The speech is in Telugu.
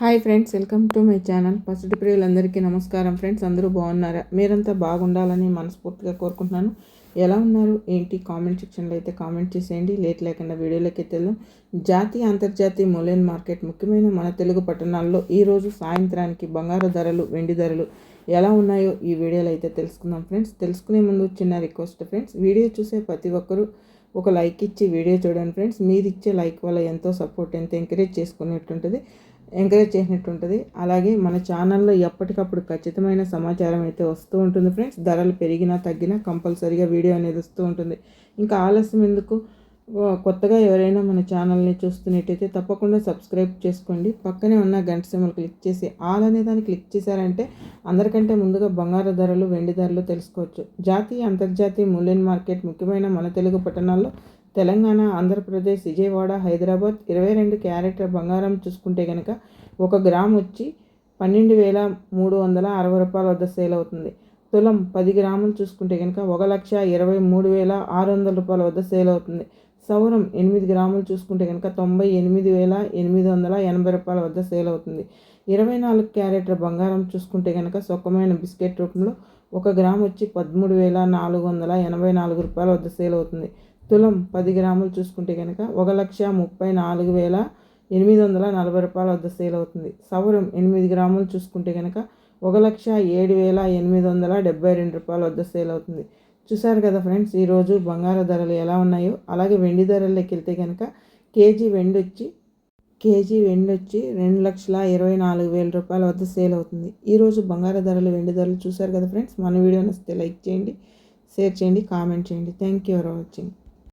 Hi friends welcome to my channel. పసిడి ప్రియులందరికీ నమస్కారం ఫ్రెండ్స్ అందరూ బాగున్నారా? మీరంతా బాగుండాలని మనస్ఫూర్తిగా కోరుకుంటున్నాను. ఎలా ఉన్నారు? ఏంటి? కామెంట్ సెక్షన్లో అయితే కామెంట్ చేసేయండి. లేట్ లేకుండా వీడియోలోకి వెళ్దాం. జాతీయ అంతర్జాతీయ మూలైన మార్కెట్ ముఖ్యమైన మన తెలుగు పట్టణాల్లో ఈరోజు సాయంత్రానికి బంగారు ధరలు వెండి ధరలు ఎలా ఉన్నాయో ఈ వీడియోలో అయితే తెలుసుకుందాం ఫ్రెండ్స్. తెలుసుకునే ముందు చిన్న రిక్వెస్ట్ ఫ్రెండ్స్. వీడియో చూసే ప్రతి ఒక్కరూ ఒక లైక్ ఇచ్చి వీడియో చూడండి ఫ్రెండ్స్. మీరు ఇచ్చే లైక్ వల్ల ఎంతో సపోర్ట్ ఎంతో ఎంకరేజ్ చేసుకునేట్టుంటుంది. ఎంకరేజ్ చేసినట్టు ఉంటుంది. అలాగే మన ఛానల్లో ఎప్పటికప్పుడు ఖచ్చితమైన సమాచారం అయితే వస్తూ ఉంటుంది ఫ్రెండ్స్. ధరలు పెరిగినా తగ్గినా కంపల్సరీగా వీడియో అనేది వస్తూ ఉంటుంది. ఇంకా ఆలస్యం ఎందుకు? కొత్తగా ఎవరైనా మన ఛానల్ని చూస్తున్నట్టయితే తప్పకుండా సబ్స్క్రైబ్ చేసుకోండి. పక్కనే ఉన్న గంట సింబల్ క్లిక్ చేసి ఆల్ అనే దాన్ని క్లిక్ చేశారంటే అందరికంటే ముందుగా బంగారు ధరలు వెండి ధరలు తెలుసుకోవచ్చు. జాతీయ అంతర్జాతీయ మూల్యం మార్కెట్ ముఖ్యమైన మన తెలుగు పట్టణాల్లో తెలంగాణ ఆంధ్రప్రదేశ్ విజయవాడ హైదరాబాద్ ఇరవై రెండు క్యారెట్ల బంగారం చూసుకుంటే కనుక ఒక గ్రామ్ వచ్చి పన్నెండు వేల మూడు వందల అరవై రూపాయల వద్ద సేల్ అవుతుంది. తులం పది గ్రాములు చూసుకుంటే కనుక ఒక లక్ష ఇరవై మూడు వేల ఆరు వందల రూపాయల వద్ద సేల్ అవుతుంది. సౌరం ఎనిమిది గ్రాములు చూసుకుంటే కనుక తొంభై ఎనిమిది వేల ఎనిమిది వందల ఎనభై రూపాయల వద్ద సేల్ అవుతుంది. ఇరవై నాలుగు క్యారెట్ల బంగారం చూసుకుంటే కనుక సుఖమైన బిస్కెట్ రూపంలో ఒక గ్రామ్ వచ్చి పదమూడు వేల నాలుగు వందల ఎనభై నాలుగు రూపాయల వద్ద సేల్ అవుతుంది. తులం పది గ్రాములు చూసుకుంటే కనుక ఒక లక్ష ముప్పై నాలుగు వేల ఎనిమిది వందల నలభై రూపాయల వద్ద సేల్ అవుతుంది. సవరం ఎనిమిది గ్రాములు చూసుకుంటే కనుక ఒక లక్ష ఏడు వేల ఎనిమిది వందల డెబ్బై రెండు రూపాయల వద్ద సేల్ అవుతుంది. చూసారు కదా ఫ్రెండ్స్ ఈరోజు బంగారు ధరలు ఎలా ఉన్నాయో అలాగే వెండి ధరల్లోకి వెళ్తే కనుక కేజీ వెండి వచ్చి కేజీ వెండి వచ్చి రెండు లక్షల ఇరవై నాలుగు వేల రూపాయల వద్ద సేల్ అవుతుంది. ఈరోజు బంగారు ధరలు వెండి ధరలు చూసారు కదా ఫ్రెండ్స్ మన వీడియో నచ్చితే లైక్ చేయండి షేర్ చేయండి కామెంట్ చేయండి. Thank you for watching.